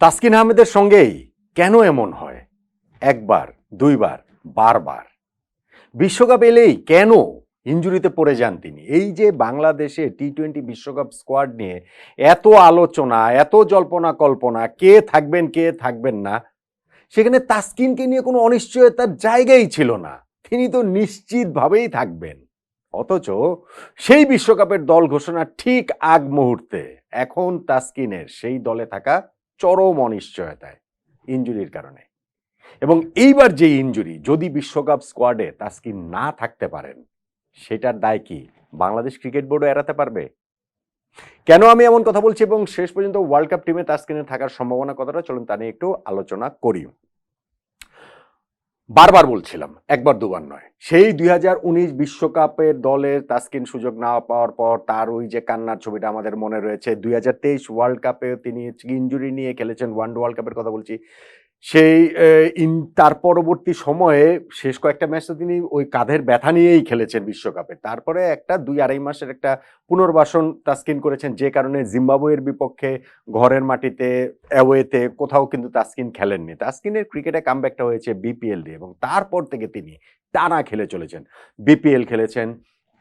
তাসকিন আহমেদের সঙ্গেই কেন এমন হয়? একবার, দুইবার, বারবার। বিশ্বকাপ এলেই কেন ইঞ্জুরিতে পড়ে যান তিনি? এই যে বাংলাদেশে টি টোয়েন্টি বিশ্বকাপ স্কোয়াড নিয়ে এত আলোচনা, এত জল্পনা কল্পনা, কে থাকবেন কে থাকবেন না, সেখানে তাসকিনকে নিয়ে কোনো অনিশ্চয়তার জায়গাই ছিল না। তিনি তো নিশ্চিতভাবেই থাকবেন। অথচ সেই বিশ্বকাপের দল ঘোষণা ঠিক আগ মুহূর্তে এখন তাসকিনের সেই দলে থাকা চরম অনিশ্চয়তায় ইঞ্জুরির কারণে। এবং এইবার যে ইঞ্জুরি যদি বিশ্বকাপ স্কোয়াডে তাস্কিন না থাকতে পারেন, সেটার দায় কি বাংলাদেশ ক্রিকেট বোর্ডও এড়াতে পারবে? কেন আমি এমন কথা বলছি এবং শেষ পর্যন্ত ওয়ার্ল্ড কাপ টিমে তাস্কিনের থাকার সম্ভাবনা কতটা? চলুন তা নিয়ে একটু আলোচনা করি। বারবার বলছিলাম, একবার দুবার নয়। সেই দুই বিশ্বকাপের দলের তাস্কিন সুযোগ না পাওয়ার পর তার ওই যে কান্নার ছবিটা আমাদের মনে রয়েছে, দুই হাজার তেইশ ওয়ার্ল্ড কাপে তিনি ইঞ্জুরি নিয়ে খেলেছেন ওয়ান ওয়ার্ল্ড কাপের কথা বলছি। সেই ইন, তার পরবর্তী সময়ে শেষ কয়েকটা ম্যাচ তিনি ওই কাঁধের ব্যথা নিয়েই খেলেছেন বিশ্বকাপে। তারপরে একটা দুই আড়াই মাসের একটা পুনর্বাসন তাসকিন করেছেন, যে কারণে জিম্বাবুয়ের বিপক্ষে ঘরের মাটিতে, অ্যাওয়েতে কোথাও কিন্তু তাস্কিন খেলেননি। তাস্কিনের ক্রিকেটে কামব্যাকটা হয়েছে বিপিএল দিয়ে এবং তারপর থেকে তিনি টানা খেলে চলেছেন। বিপিএল খেলেছেন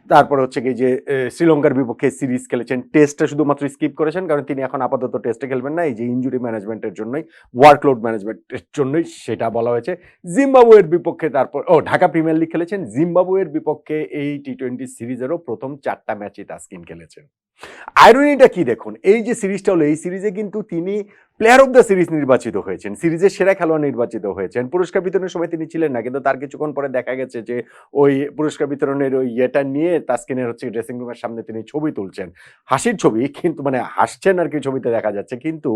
তারপরে হচ্ছে কি যে শ্রীলঙ্কার বিপক্ষে সিরিজ খেলেছেন। টেস্টটা শুধুমাত্র স্কিপ করেছেন, কারণ তিনি এখন আপাতত টেস্টে খেলবেন না। এই যে ইঞ্জুরি ম্যানেজমেন্টের জন্যই ওয়ার্কলোড ম্যানেজমেন্টের জন্যই সেটা বলা হয়েছে। জিম্বাবুয়ের বিপক্ষে তারপর, ও, ঢাকা প্রিমিয়ার লিগ খেলেছেন। জিম্বাবুয়ের বিপক্ষে এই টি টোয়েন্টি সিরিজেরও প্রথম চারটা ম্যাচই তাসকিন খেলেছেন। আয়রনিটা কি দেখুন? এই যে সিরিজটা হলো, এই সিরিজে কিন্তু তিনি প্লেয়ার অফ দ্য সিরিজ নির্বাচিত হয়েছেন, সিরিজের সেরা খেলোয়াড় নির্বাচিত হয়েছেন। পুরস্কার বিতরণের সময় তিনি ছিলেন না, কিন্তু তার কিছুক্ষণ পরে দেখা গেছে যে ওই পুরস্কার বিতরণের ওই ইয়েটা নিয়ে তাসকিনের হচ্ছে ড্রেসিং রুমের সামনে তিনি ছবি তুলছেন। হাসির ছবি, কিন্তু মানে হাসছেন আর কি ছবিতে দেখা যাচ্ছে। কিন্তু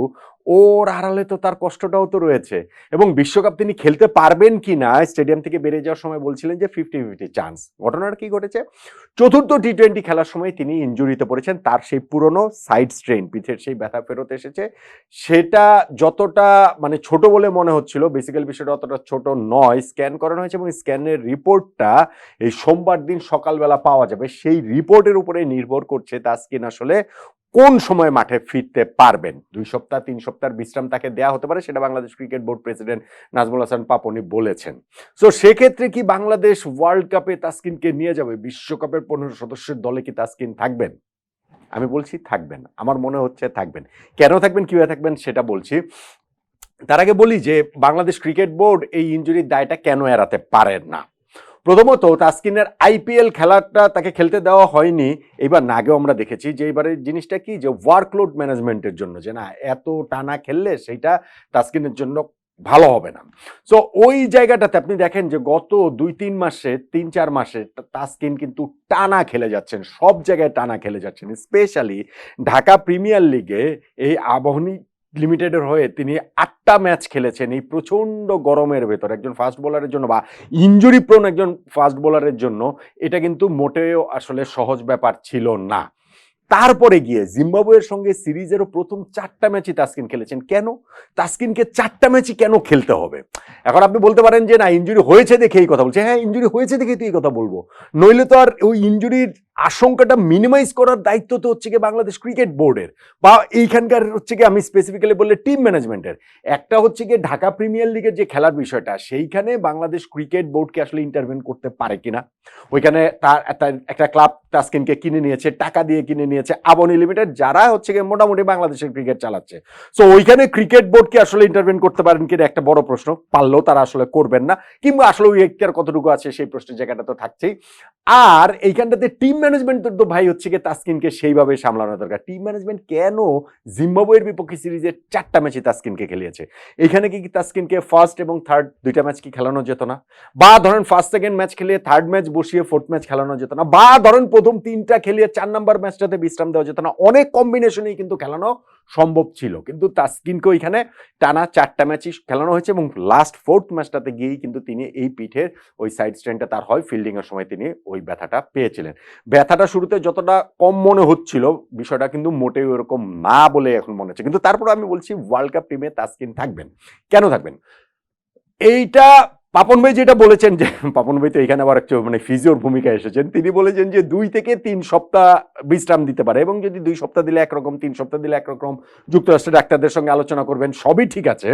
ওর আড়ালে তো তার কষ্টটাও তো রয়েছে। এবং বিশ্বকাপ তিনি খেলতে পারবেন কি না, স্টেডিয়াম থেকে বেরিয়ে যাওয়ার সময় বলছিলেন যে ফিফটি ফিফটি চান্স ঘটনার কি ঘটেছে? চতুর্থ টি টোয়েন্টি খেলার সময় তিনি ইঞ্জুরিতে পড়েছেন, তার সেই পুরনো সাইড স্ট্রেন পিঠের সেই ব্যথা ফেরত এসেছে। সেটা যতটা মানে ছোট বলে মনে হচ্ছিল বেসিক্যাল বিষয়টা অতটা ছোট নয়। স্ক্যান করানো হয়েছে এবং স্ক্যানের রিপোর্টটা এই সোমবার দিন সকালবেলা পাওয়া যাবে। সেই রিপোর্টের উপরে নির্ভর করছে তাসকিন আসলে কোন সময় মাঠে ফিরতে পারবেন? দুই সপ্তাহ, তিন সপ্তাহের বিশ্রাম তাকে দেয়া হতে পারে, সেটা Bangladesh cricket board president Nazmul Hasan পাপনি বলেছেন। সো সেক্ষেত্রে কি বাংলাদেশ ওয়ার্ল্ড কাপে তাসকিনকে নিয়ে যাবে? বিশ্বকাপের পনেরো সদস্যের দলে কি তাসকিন থাকবেন? আমি বলছি থাকবেন। আমার মনে হচ্ছে থাকবেন। কেন থাকবেন, কীভাবে থাকবেন সেটা বলছি। তার আগে বলি যে বাংলাদেশ ক্রিকেট বোর্ড এই ইঞ্জুরির দায়টা কেন এড়াতে পারেন না? প্রথমত তাসকিনের আইপিএল খেলাটা তাকে খেলতে দেওয়া হয়নি। এবার না আগেও আমরা দেখেছি যে এবারের জিনিসটা কি? যে ওয়ার্কলোড ম্যানেজমেন্টের জন্য যে না, এত টানা খেললে সেইটা তাসকিনের জন্য ভালো হবে না। সো ওই জায়গাটাতে আপনি দেখেন যে গত দুই তিন মাসে তিন চার মাসে তাসকিন কিন্তু টানা খেলে যাচ্ছেন, সব জায়গায় টানা খেলে যাচ্ছেন। স্পেশালি ঢাকা প্রিমিয়ার লিগে এই আবহনী লিমিটেডের হয়ে তিনি আটটা ম্যাচ খেলেছেন এই প্রচণ্ড গরমের ভেতর। একজন ফাস্ট বোলারের জন্য বা ইঞ্জুরি প্রোন একজন ফাস্ট বোলারের জন্য এটা কিন্তু মোটেও আসলে সহজ ব্যাপার ছিল না। তারপরে গিয়ে জিম্বাবুয়ের সঙ্গে সিরিজেরও প্রথম চারটা ম্যাচই তাস্কিন খেলেছেন। কেন? তাস্কিনকে চারটা ম্যাচই কেন খেলতে হবে? এখন আপনি বলতে পারেন যে, না ইঞ্জুরি হয়েছে দেখে এই কথা বলছে। হ্যাঁ ইঞ্জুরি হয়েছে দেখে তো এই কথা বলব। নইলে তো আর ওই ইঞ্জুরির আশঙ্কাটা মিনিমাইজ করার দায়িত্ব তো হচ্ছে কি বাংলাদেশ ক্রিকেট বোর্ডের বা এইখানকার হচ্ছে কি আমি স্পেসিফিক্যালি বললে টিম ম্যানেজমেন্টের একটা হচ্ছে গিয়ে ঢাকা প্রিমিয়ার লিগের যে খেলার বিষয়টা, সেইখানে বাংলাদেশ ক্রিকেট বোর্ডকে আসলে ইন্টারভেন করতে পারে কিনা? ওইখানে তার একটা ক্লাব তাসকিনকে কিনে নিয়েছে, টাকা দিয়ে কিনে নিয়েছে আবনি লিমিটেড যারা হচ্ছে গিয়ে মোটামুটি বাংলাদেশের ক্রিকেট চালাচ্ছে। সো ওইখানে ক্রিকেট বোর্ডকে আসলে ইন্টারভেন করতে পারেন কিনা একটা বড় প্রশ্ন। পারলেও তারা আসলে করবেন না, কিংবা আসলে ওই এখতিয়ার কতটুকু আছে সেই প্রশ্নের জায়গাটা তো থাকছেই। আর এইখানটাতে টিম ম্যানেজমেন্টের তো ভাই হচ্ছে গিয়ে তাসকিনকে সেইভাবে সামলানো দরকার। টিম ম্যানেজমেন্ট কেন জিম্বাবুয়ের বিপক্ষে সিরিজে চারটা ম্যাচে তাসকিনকে খেলিয়েছে? এখানে কি কি তাসকিনকে ফার্স্ট এবং থার্ড দুইটা ম্যাচ কি খেলানো যেত না? বা ধরেন ফার্স্ট সেকেন্ড ম্যাচ খেলিয়ে থার্ড ম্যাচ বসিয়ে ফোর্থ ম্যাচ খেলানো যেত না? বা ধরেন প্রথম তিনটা খেলিয়ে চার নাম্বার ম্যাচটাতে বিশ্রাম দেওয়া যেত না। অনেক কম্বিনেশনেই কিন্তু খেলানো সম্ভব ছিল। কিন্তু তাসকিনকে ওইখানে টানা চারটা ম্যাচই খেলানো হয়েছে এবং লাস্ট ফোর্থ ম্যাচটাতে গিয়েই কিন্তু তিনি এই পিঠের ওই সাইড স্ট্যান্ডটা তার হয়। ফিল্ডিংয়ের সময় তিনি ওই ব্যথাটা পেয়েছিলেন। ব্যথাটা শুরুতে যতটা কম মনে হচ্ছিল, বিষয়টা কিন্তু মোটেও এরকম না বলে এখন মনে হচ্ছে। কিন্তু তারপর আমি বলছি ওয়ার্ল্ড কাপ টিমে তাসকিন থাকবেন। কেন থাকবেন? এইটা পাপন ভাই যেটা বলেছেন যে, পাপন ভাই তো এখানে আবার একটু মানে ফিজিওর ভূমিকা এসেছেন, তিনি বলেছেন যে দুই থেকে তিন সপ্তাহ বিশ্রাম দিতে পারে এবং যদি দুই সপ্তাহ দিলে একরকম, তিন সপ্তাহ দিলে একরকম যুক্তরাষ্ট্রের ডাক্তারদের সঙ্গে আলোচনা করবেন, সবই ঠিক আছে।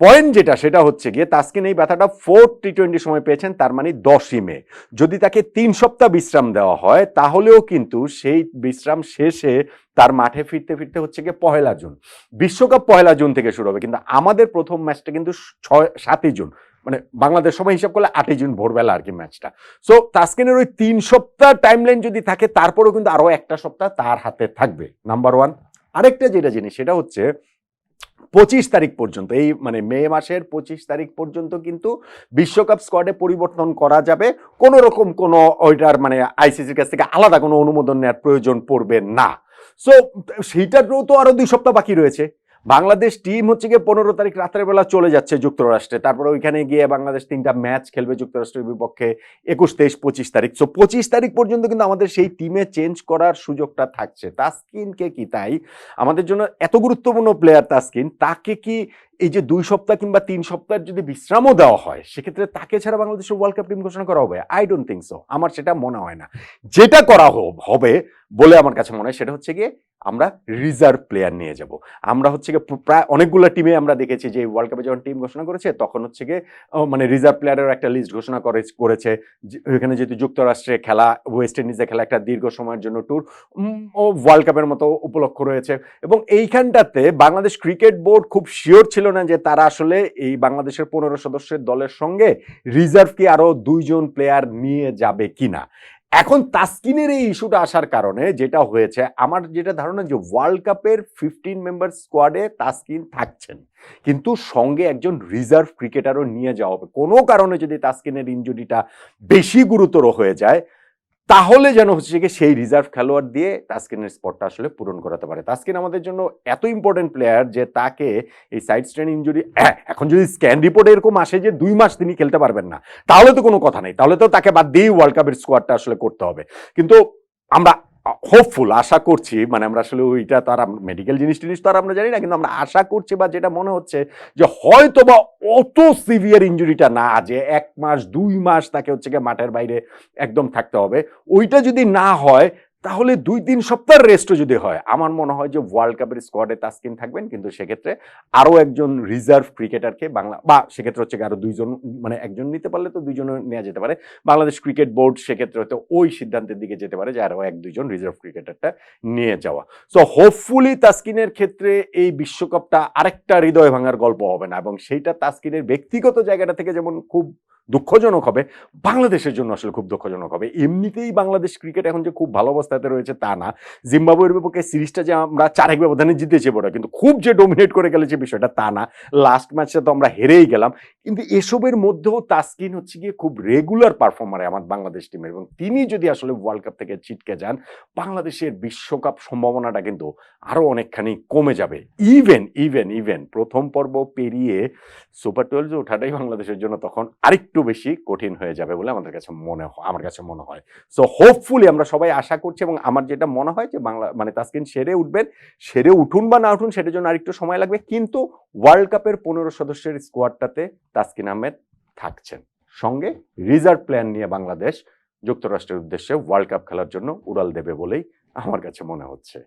পয়েন্ট যেটা, সেটা হচ্ছে গিয়ে তাস্কিন এই ব্যথাটা ফোর টি টোয়েন্টি সময় পেয়েছেন, তার মানে দশই মে। যদি তাকে তিন সপ্তাহ বিশ্রাম দেওয়া হয়, তাহলেও কিন্তু সেই বিশ্রাম শেষে তার মাঠে ফিরতে ফিরতে হচ্ছে গিয়ে পহেলা জুন। বিশ্বকাপ পহেলা জুন থেকে শুরু হবে, কিন্তু আমাদের প্রথম ম্যাচটা কিন্তু ছয়, সাতই জুন। মানে বাংলাদেশ সময় হিসাব করলে আটই জুন ভোরবেলা আর কি ম্যাচটা। সো তাস্কিনের ওই তিন সপ্তাহ টাইমলাইন যদি থাকে, তারপরেও কিন্তু আরও একটা সপ্তাহ তার হাতে থাকবে। নাম্বার ওয়ান আরেকটা যেটা জিনিস, সেটা হচ্ছে পঁচিশ তারিখ পর্যন্ত, এই মানে মে মাসের পঁচিশ তারিখ পর্যন্ত কিন্তু বিশ্বকাপ স্কোয়াডে পরিবর্তন করা যাবে। কোনো রকম কোনো ওইটার মানে আইসিসির কাছ থেকে আলাদা কোনো অনুমোদন নেওয়ার প্রয়োজন পড়বে না। সো সেইটারও তো আরও দুই সপ্তাহ বাকি রয়েছে। বাংলাদেশ টিম হচ্ছে গিয়ে পনেরো তারিখ রাতের বেলা চলে যাচ্ছে যুক্তরাষ্ট্রে। তারপরে ওইখানে গিয়ে বাংলাদেশ তিনটা ম্যাচ খেলবে যুক্তরাষ্ট্রের বিপক্ষে একুশ, তেইশ, পঁচিশ তারিখ। সো পঁচিশ তারিখ পর্যন্ত কিন্তু আমাদের সেই টিমে চেঞ্জ করার সুযোগটা থাকছে। তাস্কিনকে কি তাই? আমাদের জন্য এত গুরুত্বপূর্ণ প্লেয়ার তাস্কিন। তাকে কি এই যে দুই সপ্তাহ কিংবা তিন সপ্তাহের যদি বিশ্রামও দেওয়া হয়, সেক্ষেত্রে তাকে ছাড়া বাংলাদেশের ওয়ার্ল্ড কাপ টিম ঘোষণা করা হবে? আই ডোন্ট থিঙ্ক সো আমার সেটা মনে হয় না। যেটা করা হবে বলে আমার কাছে মনে হয়, সেটা হচ্ছে গিয়ে আমরা রিজার্ভ প্লেয়ার নিয়ে যাব। আমরা হচ্ছে গিয়ে প্রায় অনেকগুলো টিমে আমরা দেখেছি যে ওয়ার্ল্ড কাপে যখন টিম ঘোষণা করেছে, তখন হচ্ছে গিয়ে মানে রিজার্ভ প্লেয়ারের একটা লিস্ট ঘোষণা করে, করেছে। এখানে যেহেতু যুক্তরাষ্ট্রে খেলা ওয়েস্ট ইন্ডিজে খেলা একটা দীর্ঘ সময়ের জন্য ট্যুর ও ওয়ার্ল্ড কাপের মতো উপলক্ষ রয়েছে। এবং এইখানটাতে বাংলাদেশ ক্রিকেট বোর্ড খুব শিওর ছিল না যে তারা আসলে এই বাংলাদেশের পনেরো সদস্যের দলের সঙ্গে রিজার্ভ কি আরও দুইজন প্লেয়ার নিয়ে যাবে কিনা। এখন তাস্কিনের এই ইস্যুটা আসার কারণে যেটা হয়েছে, আমার যেটা ধারণা যে ওয়ার্ল্ড কাপের ফিফটিন মেম্বার স্কোয়াডে তাস্কিন থাকছেন। কিন্তু সঙ্গে একজন রিজার্ভ ক্রিকেটারও নিয়ে যাওয়া হবে। কোনো কারণে যদি তাস্কিনের ইঞ্জুরিটা বেশি গুরুতর হয়ে যায় তাহলে যেন হচ্ছে গিয়ে সেই রিজার্ভ খেলোয়াড় দিয়ে তাস্কিনের স্পটটা আসলে পূরণ করাতে পারে। তাস্কিন আমাদের জন্য এত ইম্পর্টেন্ট প্লেয়ার যে তাকে এই সাইড স্ট্রেন ইঞ্জুরি এখন যদি স্ক্যান রিপোর্ট এরকম আসে যে দুই মাস তিনি খেলতে পারবেন না, তাহলে তো কোনো কথা নেই। তাহলে তো তাকে বাদ দিয়েই ওয়ার্ল্ড কাপের স্কোয়াডটা আসলে করতে হবে। কিন্তু আমরা হোপফুল আশা করছি মানে আমরা আসলে ওইটা তার মেডিকেল জিনিস টিনিস তো আর আমরা জানি না, কিন্তু আমরা আশা করছি বা যেটা মনে হচ্ছে যে হয়তো বা অত সিভিয়ার ইঞ্জুরিটা না যে এক মাস, দুই মাস তাকে হচ্ছে গিয়ে মাঠের বাইরে একদম থাকতে হবে, ওইটা যদি না হয় তাহলে দুই তিন সপ্তাহের রেস্টও যদি হয়, আমার মনে হয় যে ওয়ার্ল্ড কাপের স্কোয়াডে তাস্কিন থাকবেন, কিন্তু সেক্ষেত্রে আরও একজন রিজার্ভ ক্রিকেটারকে বাংলা, বা সেক্ষেত্রে হচ্ছে আরও দুইজন মানে একজন নিতে পারলে তো দুইজন নেওয়া যেতে পারে। বাংলাদেশ ক্রিকেট বোর্ড সেক্ষেত্রে হয়তো ওই সিদ্ধান্তের দিকে যেতে পারে যে আরও এক, দুইজন রিজার্ভ ক্রিকেটারটা নিয়ে যাওয়া। সো হোপফুলি তাসকিনের ক্ষেত্রে এই বিশ্বকাপটা আরেকটা হৃদয় ভাঙার গল্প হবে না, এবং সেইটা তাসকিনের ব্যক্তিগত জায়গাটা থেকে যেমন খুব দুঃখজনক হবে। বাংলাদেশের জন্য আসলে খুব দুঃখজনক হবে। এমনিতেই বাংলাদেশ ক্রিকেট এখন যে খুব ভালো অবস্থাতে রয়েছে তা না। জিম্বাবুয়ের বিপক্ষে সিরিজটা যে আমরা চার এক ব্যবধানে জিতেছি বড় কিন্তু খুব যে ডোমিনেট করে গেলেছে বিষয়টা তা না। লাস্ট ম্যাচে তো আমরা হেরেই গেলাম। কিন্তু এসবের মধ্যেও তাস্কিন হচ্ছে গিয়ে খুব রেগুলার পারফর্মারে আমার বাংলাদেশ টিমের এবং তিনি যদি আসলে ওয়ার্ল্ড কাপ থেকে ছিটকে যান, বাংলাদেশের বিশ্বকাপ সম্ভাবনাটা কিন্তু আরও অনেকখানি কমে যাবে। ইভেন ইভেন ইভেন প্রথম পর্ব পেরিয়ে সুপার টুয়েলভে ওঠাটাই বাংলাদেশের জন্য তখন আরেকটু বেশি কঠিন হয়ে যাবে বলে আমাদের কাছে মনে হয় আমার কাছে মনে হয়। সো হোপফুলি আমরা সবাই আশা করছি এবং আমার যেটা মনে হয় যে বাংলা মানে তাস্কিন সেরে উঠবেন, সেরে উঠুন বা না উঠুন সেটার জন্য আরেকটু সময় লাগবে, কিন্তু ওয়ার্ল্ড কাপের পনেরো সদস্যের স্কোয়াডটাতে তাস্কিন আহমেদ থাকছেন। সঙ্গে রিজার্ভ প্ল্যান নিয়ে বাংলাদেশ যুক্তরাষ্ট্রের উদ্দেশ্যে ওয়ার্ল্ড কাপ খেলার জন্য উড়াল দেবে বলেই আমার কাছে মনে হচ্ছে।